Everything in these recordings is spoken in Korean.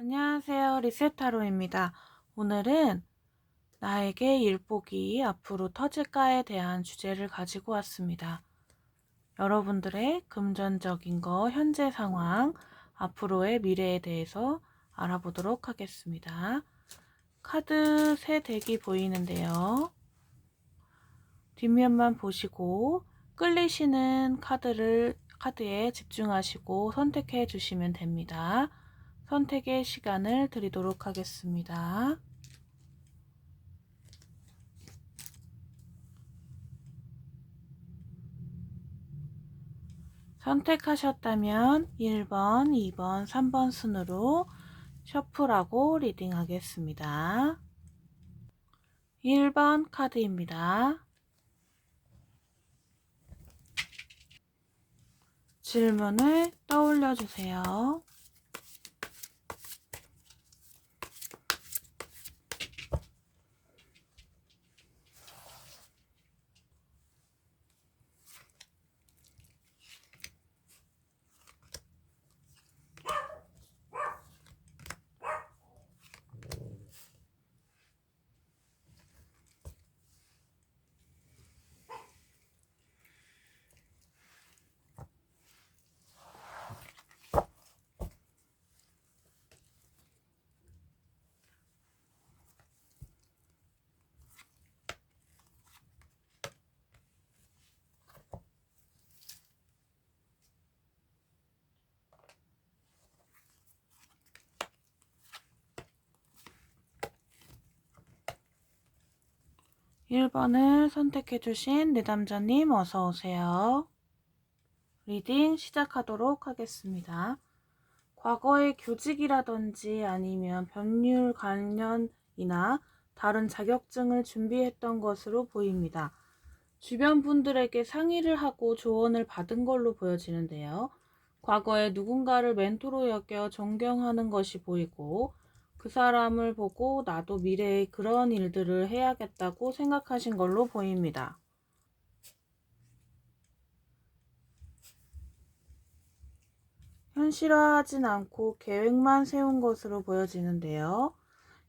안녕하세요. 리세타로입니다. 오늘은 나에게 일복이 앞으로 터질까에 대한 주제를 가지고 왔습니다. 여러분들의 금전적인 거, 현재 상황, 앞으로의 미래에 대해서 알아보도록 하겠습니다. 카드 세 덱이 보이는데요. 뒷면만 보시고 끌리시는 카드를 카드에 집중하시고 선택해 주시면 됩니다. 선택의 시간을 드리도록 하겠습니다. 선택하셨다면 1번, 2번, 3번 순으로 셔플하고 리딩하겠습니다. 1번 카드입니다. 질문을 떠올려 주세요. 일 번을 선택해주신 내담자님 어서오세요. 리딩 시작하도록 하겠습니다. 과거의 교직이라든지 아니면 법률 관련이나 다른 자격증을 준비했던 것으로 보입니다. 주변 분들에게 상의를 하고 조언을 받은 걸로 보여지는데요. 과거에 누군가를 멘토로 여겨 존경하는 것이 보이고 그 사람을 보고 나도 미래에 그런 일들을 해야겠다고 생각하신 걸로 보입니다. 현실화하진 않고 계획만 세운 것으로 보여지는데요.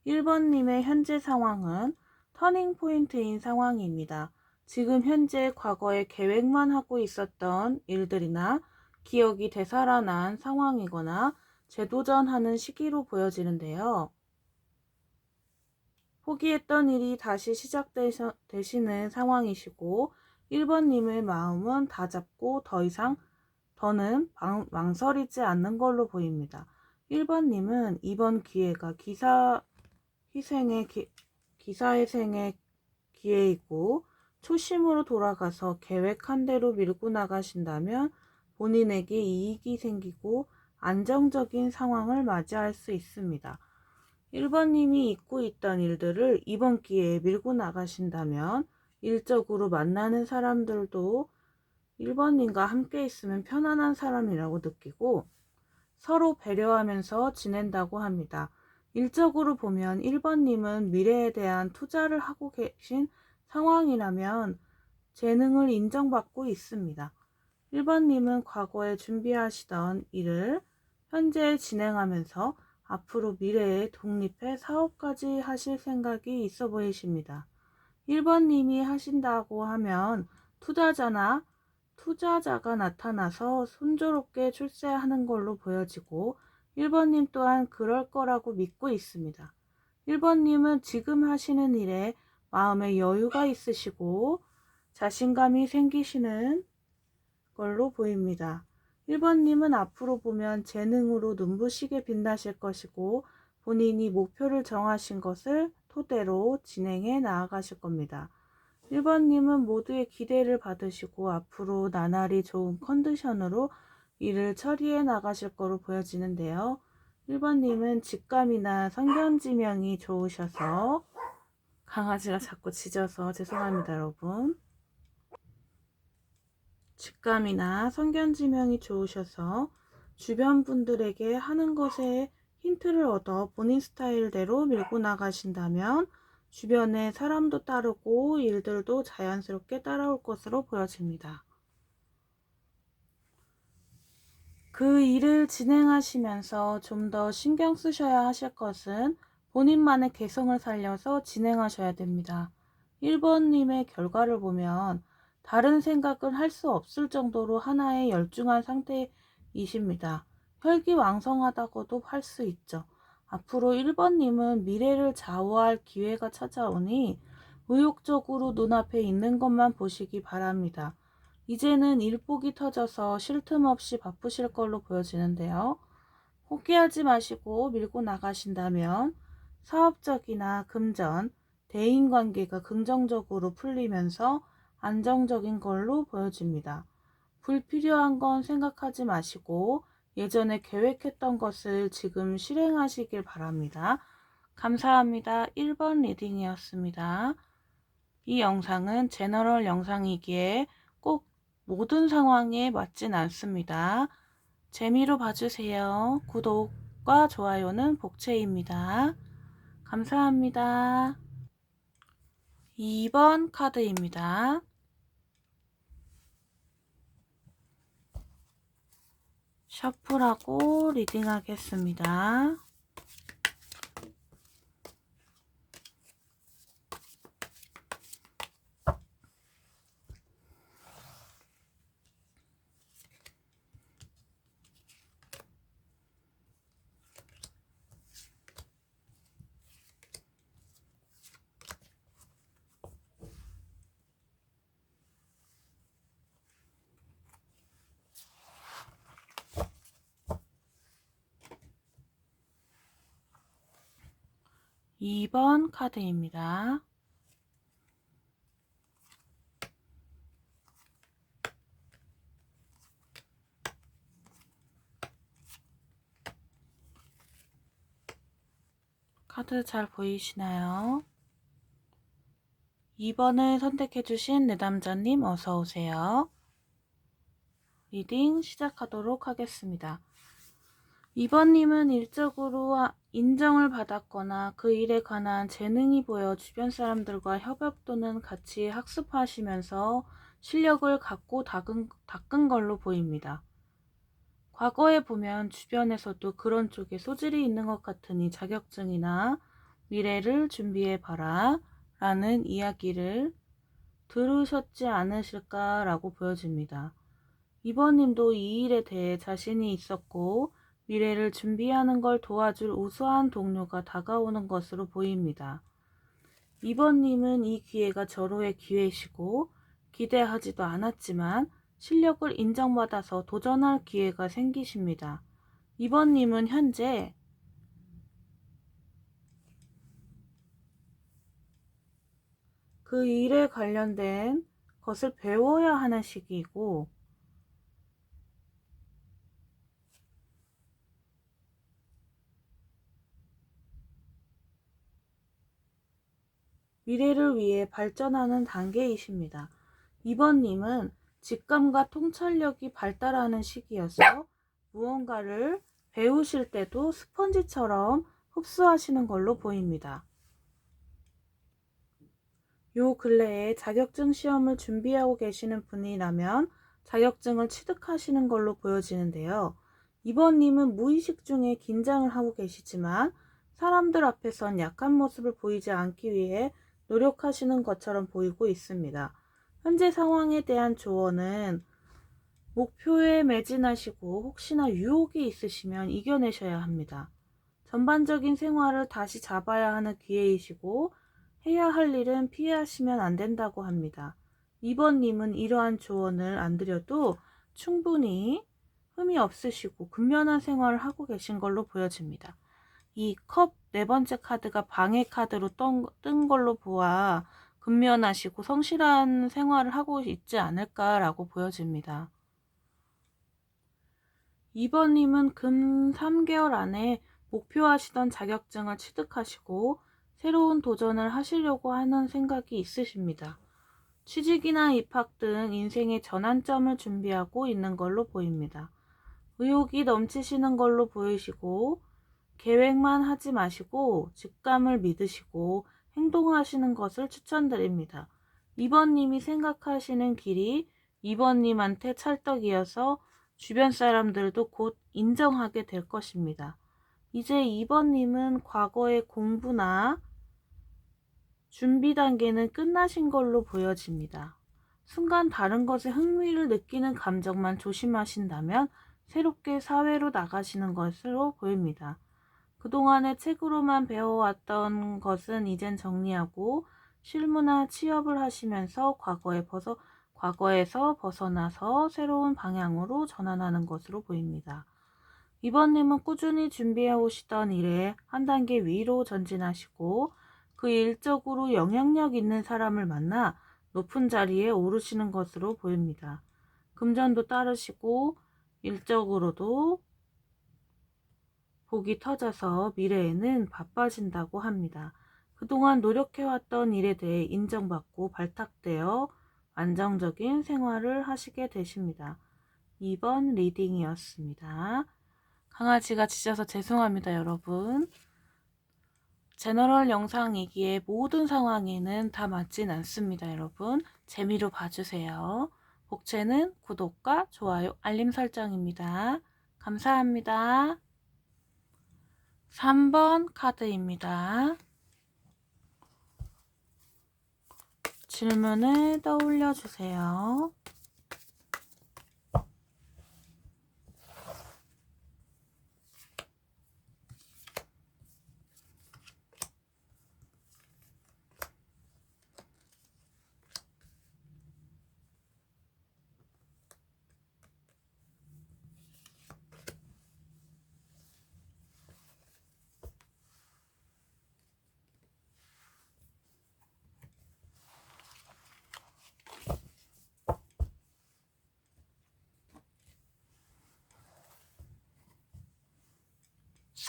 1번님의 현재 상황은 터닝 포인트인 상황입니다. 지금 현재 과거에 계획만 하고 있었던 일들이나 기억이 되살아난 상황이거나 재도전하는 시기로 보여지는데요. 포기했던 일이 다시 시작되시는 상황이시고 1번님의 마음은 다 잡고 더 이상 더는 망설이지 않는 걸로 보입니다. 1번님은 이번 기회가 기사 희생의 기, 기사회생의 기회이고 초심으로 돌아가서 계획한 대로 밀고 나가신다면 본인에게 이익이 생기고 안정적인 상황을 맞이할 수 있습니다. 1번님이 잊고 있던 일들을 이번 기회에 밀고 나가신다면 일적으로 만나는 사람들도 1번님과 함께 있으면 편안한 사람이라고 느끼고 서로 배려하면서 지낸다고 합니다. 일적으로 보면 1번님은 미래에 대한 투자를 하고 계신 상황이라면 재능을 인정받고 있습니다. 1번님은 과거에 준비하시던 일을 현재 진행하면서 앞으로 미래에 독립해 사업까지 하실 생각이 있어 보이십니다. 1번님이 하신다고 하면 투자자나 투자자가 나타나서 순조롭게 출세하는 걸로 보여지고 1번님 또한 그럴 거라고 믿고 있습니다. 1번님은 지금 하시는 일에 마음에 여유가 있으시고 자신감이 생기시는 걸로 보입니다. 1번님은 앞으로 보면 재능으로 눈부시게 빛나실 것이고 본인이 목표를 정하신 것을 토대로 진행해 나아가실 겁니다. 1번님은 모두의 기대를 받으시고 앞으로 나날이 좋은 컨디션으로 일을 처리해 나가실 거로 보여지는데요. 1번님은 직감이나 성견지명이 좋으셔서 강아지가 자꾸 짖어서 죄송합니다 여러분. 직감이나 성견지명이 좋으셔서 주변 분들에게 하는 것에 힌트를 얻어 본인 스타일대로 밀고 나가신다면 주변의 사람도 따르고 일들도 자연스럽게 따라올 것으로 보여집니다. 그 일을 진행하시면서 좀 더 신경 쓰셔야 하실 것은 본인만의 개성을 살려서 진행하셔야 됩니다. 1번님의 결과를 보면 다른 생각을 할수 없을 정도로 하나에 열중한 상태이십니다. 혈기왕성하다고도 할 수 있죠. 앞으로 1번님은 미래를 좌우할 기회가 찾아오니 의욕적으로 눈앞에 있는 것만 보시기 바랍니다. 이제는 일복이 터져서 쉴 틈 없이 바쁘실 걸로 보여지는데요. 포기하지 마시고 밀고 나가신다면 사업적이나 금전, 대인관계가 긍정적으로 풀리면서 안정적인 걸로 보여집니다. 불필요한 건 생각하지 마시고 예전에 계획했던 것을 지금 실행하시길 바랍니다. 감사합니다. 1번 리딩이었습니다. 이 영상은 제너럴 영상이기에 꼭 모든 상황에 맞진 않습니다. 재미로 봐주세요. 구독과 좋아요는 복채입니다. 감사합니다. 2번 카드입니다. 셔플하고 리딩하겠습니다. 이번 카드입니다. 카드 잘 보이시나요? 2번을 선택해주신 내담자님 어서오세요. 리딩 시작하도록 하겠습니다. 2번님은 일적으로 아- 인정을 받았거나 그 일에 관한 재능이 보여 주변 사람들과 협업 또는 같이 학습하시면서 실력을 갖고 닦은, 닦은 걸로 보입니다. 과거에 보면 주변에서도 그런 쪽에 소질이 있는 것 같으니 자격증이나 미래를 준비해 봐라 라는 이야기를 들으셨지 않으실까라고 보여집니다. 이번님도 이 일에 대해 자신이 있었고 미래를 준비하는 걸 도와줄 우수한 동료가 다가오는 것으로 보입니다. 이번님은 이 기회가 절호의 기회시고 기대하지도 않았지만 실력을 인정받아서 도전할 기회가 생기십니다. 이번님은 현재 그 일에 관련된 것을 배워야 하는 시기이고 미래를 위해 발전하는 단계이십니다. 이번님은 직감과 통찰력이 발달하는 시기여서 무언가를 배우실 때도 스펀지처럼 흡수하시는 걸로 보입니다. 요 근래에 자격증 시험을 준비하고 계시는 분이라면 자격증을 취득하시는 걸로 보여지는데요. 이번님은 무의식 중에 긴장을 하고 계시지만 사람들 앞에선 약한 모습을 보이지 않기 위해 노력하시는 것처럼 보이고 있습니다. 현재 상황에 대한 조언은 목표에 매진하시고 혹시나 유혹이 있으시면 이겨내셔야 합니다. 전반적인 생활을 다시 잡아야 하는 기회이시고 해야 할 일은 피하시면 안 된다고 합니다. 2번님은 이러한 조언을 안 드려도 충분히 흠이 없으시고 근면한 생활을 하고 계신 걸로 보여집니다. 이 컵 네 번째 카드가 방해 카드로 떤, 뜬 걸로 보아 근면하시고 성실한 생활을 하고 있지 않을까라고 보여집니다. 2번님은 금 3개월 안에 목표하시던 자격증을 취득하시고 새로운 도전을 하시려고 하는 생각이 있으십니다. 취직이나 입학 등 인생의 전환점을 준비하고 있는 걸로 보입니다. 의욕이 넘치시는 걸로 보이시고 계획만 하지 마시고 직감을 믿으시고 행동하시는 것을 추천드립니다. 2번님이 생각하시는 길이 2번님한테 찰떡이어서 주변 사람들도 곧 인정하게 될 것입니다. 이제 2번님은 과거의 공부나 준비 단계는 끝나신 걸로 보여집니다. 순간 다른 것에 흥미를 느끼는 감정만 조심하신다면 새롭게 사회로 나가시는 것으로 보입니다. 그동안의 책으로만 배워왔던 것은 이젠 정리하고 실무나 취업을 하시면서 과거에 벗어, 과거에서 벗어나서 새로운 방향으로 전환하는 것으로 보입니다. 이번님은 꾸준히 준비해 오시던 일에 한 단계 위로 전진하시고 그 일적으로 영향력 있는 사람을 만나 높은 자리에 오르시는 것으로 보입니다. 금전도 따르시고 일적으로도 복이 터져서 미래에는 바빠진다고 합니다. 그동안 노력해왔던 일에 대해 인정받고 발탁되어 안정적인 생활을 하시게 되십니다. 2번 리딩이었습니다. 강아지가 짖어서 죄송합니다, 여러분. 제너럴 영상이기에 모든 상황에는 다 맞진 않습니다, 여러분. 재미로 봐주세요. 복채는 구독과 좋아요, 알림 설정입니다. 감사합니다. 3번 카드입니다. 질문을 떠올려 주세요.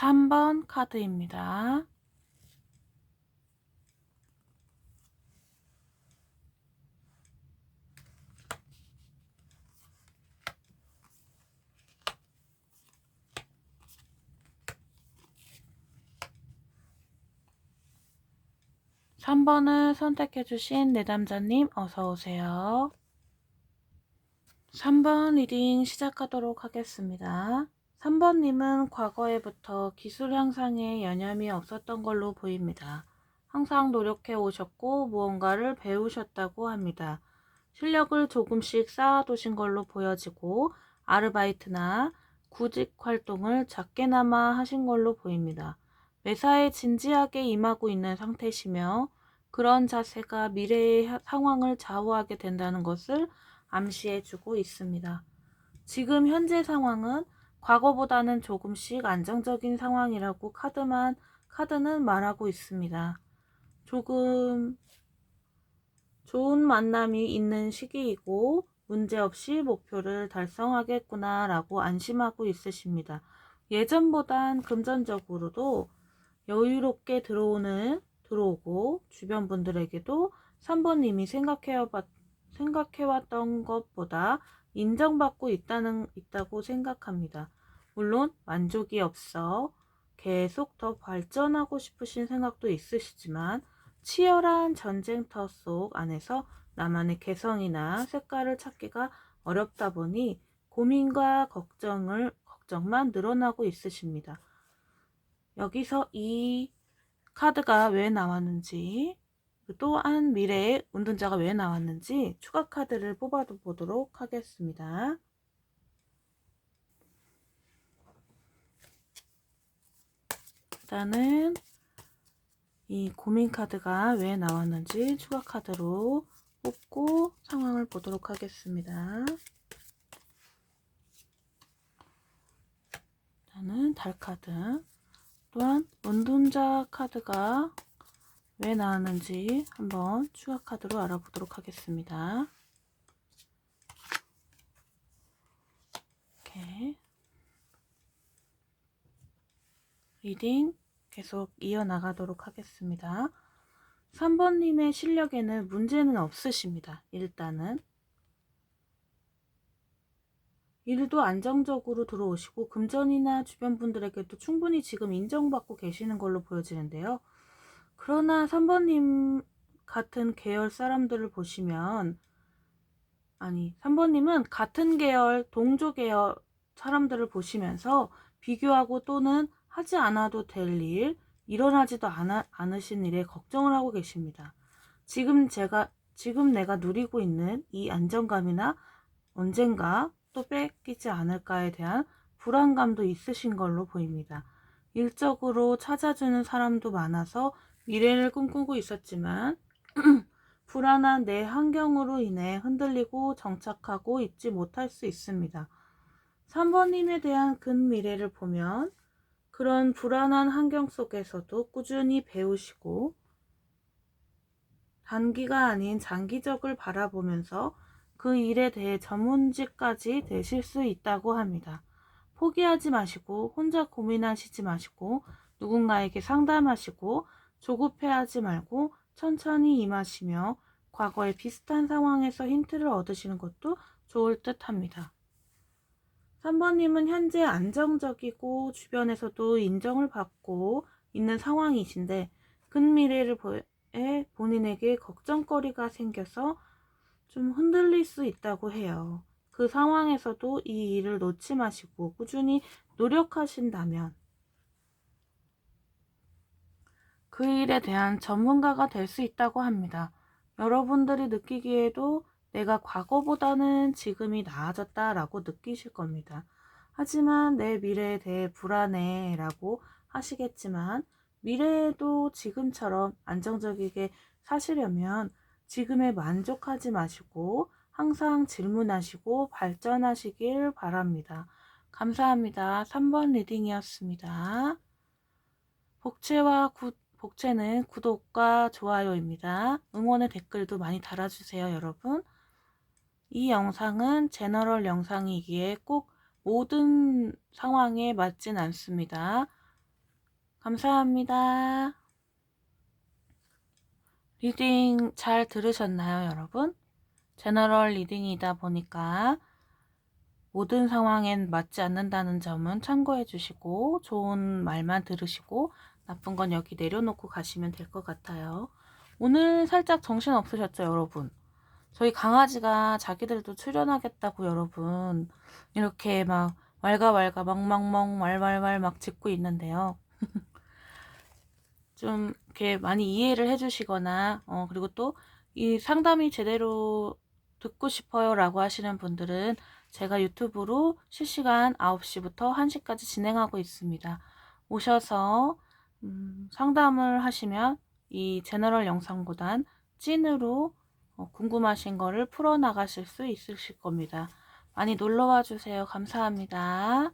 삼번 카드입니다. 삼번을 선택해주신 내담자님 어서오세요. 3번 리딩 시작하도록 하겠습니다. 3번님은 과거에부터 기술 향상에 여념이 없었던 걸로 보입니다. 항상 노력해 오셨고 무언가를 배우셨다고 합니다. 실력을 조금씩 쌓아두신 걸로 보여지고 아르바이트나 구직 활동을 작게나마 하신 걸로 보입니다. 매사에 진지하게 임하고 있는 상태시며 그런 자세가 미래의 상황을 좌우하게 된다는 것을 암시해 주고 있습니다. 지금 현재 상황은 과거보다는 조금씩 안정적인 상황이라고 카드만, 카드는 말하고 있습니다. 조금 좋은 만남이 있는 시기이고 문제없이 목표를 달성하겠구나 라고 안심하고 있으십니다. 예전보단 금전적으로도 여유롭게 들어오는, 들어오고 주변 분들에게도 3번님이 생각해봤, 생각해왔던 것보다 인정받고 있다는, 있다고 생각합니다. 물론 만족이 없어 계속 더 발전하고 싶으신 생각도 있으시지만 치열한 전쟁터 속 안에서 나만의 개성이나 색깔을 찾기가 어렵다 보니 고민과 걱정을 걱정만 늘어나고 있으십니다. 여기서 이 카드가 왜 나왔는지 또한 미래의 운동자가 왜 나왔는지 추가 카드를 뽑아 보도록 하겠습니다. 일단은 이 고민 카드가 왜 나왔는지 추가 카드로 뽑고 상황을 보도록 하겠습니다. 일단은 달 카드 또한 운동자 카드가 왜 나왔는지 한번 추가 카드로 알아보도록 하겠습니다. 이렇게 리딩 계속 이어나가도록 하겠습니다. 3번님의 실력에는 문제는 없으십니다. 일단은 일도 안정적으로 들어오시고 금전이나 주변 분들에게도 충분히 지금 인정받고 계시는 걸로 보여지는데요. 그러나 3번님 같은 계열 사람들을 보시면 아니, 3번님은 같은 계열, 동조 계열 사람들을 보시면서 비교하고 또는 하지 않아도 될 일, 일어나지도 않아, 않으신 일에 걱정을 하고 계십니다. 지금 제가, 지금 내가 누리고 있는 이 안정감이나 언젠가 또 뺏기지 않을까에 대한 불안감도 있으신 걸로 보입니다. 일적으로 찾아주는 사람도 많아서 미래를 꿈꾸고 있었지만 불안한 내 환경으로 인해 흔들리고 정착하고 있지 못할 수 있습니다. 3번님에 대한 근미래를 보면 그런 불안한 환경 속에서도 꾸준히 배우시고 단기가 아닌 장기적을 바라보면서 그 일에 대해 전문직까지 되실 수 있다고 합니다. 포기하지 마시고 혼자 고민하시지 마시고 누군가에게 상담하시고 조급해하지 말고 천천히 임하시며 과거의 비슷한 상황에서 힌트를 얻으시는 것도 좋을 듯 합니다. 3번님은 현재 안정적이고 주변에서도 인정을 받고 있는 상황이신데 근미래를 보에 본인에게 걱정거리가 생겨서 좀 흔들릴 수 있다고 해요. 그 상황에서도 이 일을 놓지 마시고 꾸준히 노력하신다면 그 일에 대한 전문가가 될 수 있다고 합니다. 여러분들이 느끼기에도 내가 과거보다는 지금이 나아졌다라고 느끼실 겁니다. 하지만 내 미래에 대해 불안해라고 하시겠지만 미래에도 지금처럼 안정적이게 사시려면 지금에 만족하지 마시고 항상 질문하시고 발전하시길 바랍니다. 감사합니다. 3번 리딩이었습니다. 복채와 구, 복채는 구독과 좋아요입니다. 응원의 댓글도 많이 달아주세요, 여러분. 이 영상은 제너럴 영상이기에 꼭 모든 상황에 맞진 않습니다. 감사합니다. 리딩 잘 들으셨나요, 여러분? 제너럴 리딩이다 보니까 모든 상황엔 맞지 않는다는 점은 참고해 주시고 좋은 말만 들으시고 나쁜 건 여기 내려놓고 가시면 될 것 같아요. 오늘 살짝 정신 없으셨죠, 여러분? 저희 강아지가 자기들도 출연하겠다고 여러분 이렇게 막 왈가왈가 멍멍멍 왈왈왈 막 짖고 있는데요. 좀 이렇게 많이 이해를 해주시거나 어 그리고 또 이 상담이 제대로 듣고 싶어요 라고 하시는 분들은 제가 유튜브로 실시간 9시부터 1시까지 진행하고 있습니다. 오셔서 음, 상담을 하시면 이 제너럴 영상보단 찐으로 어, 궁금하신 거를 풀어나가실 수 있으실 겁니다. 많이 놀러와 주세요. 감사합니다.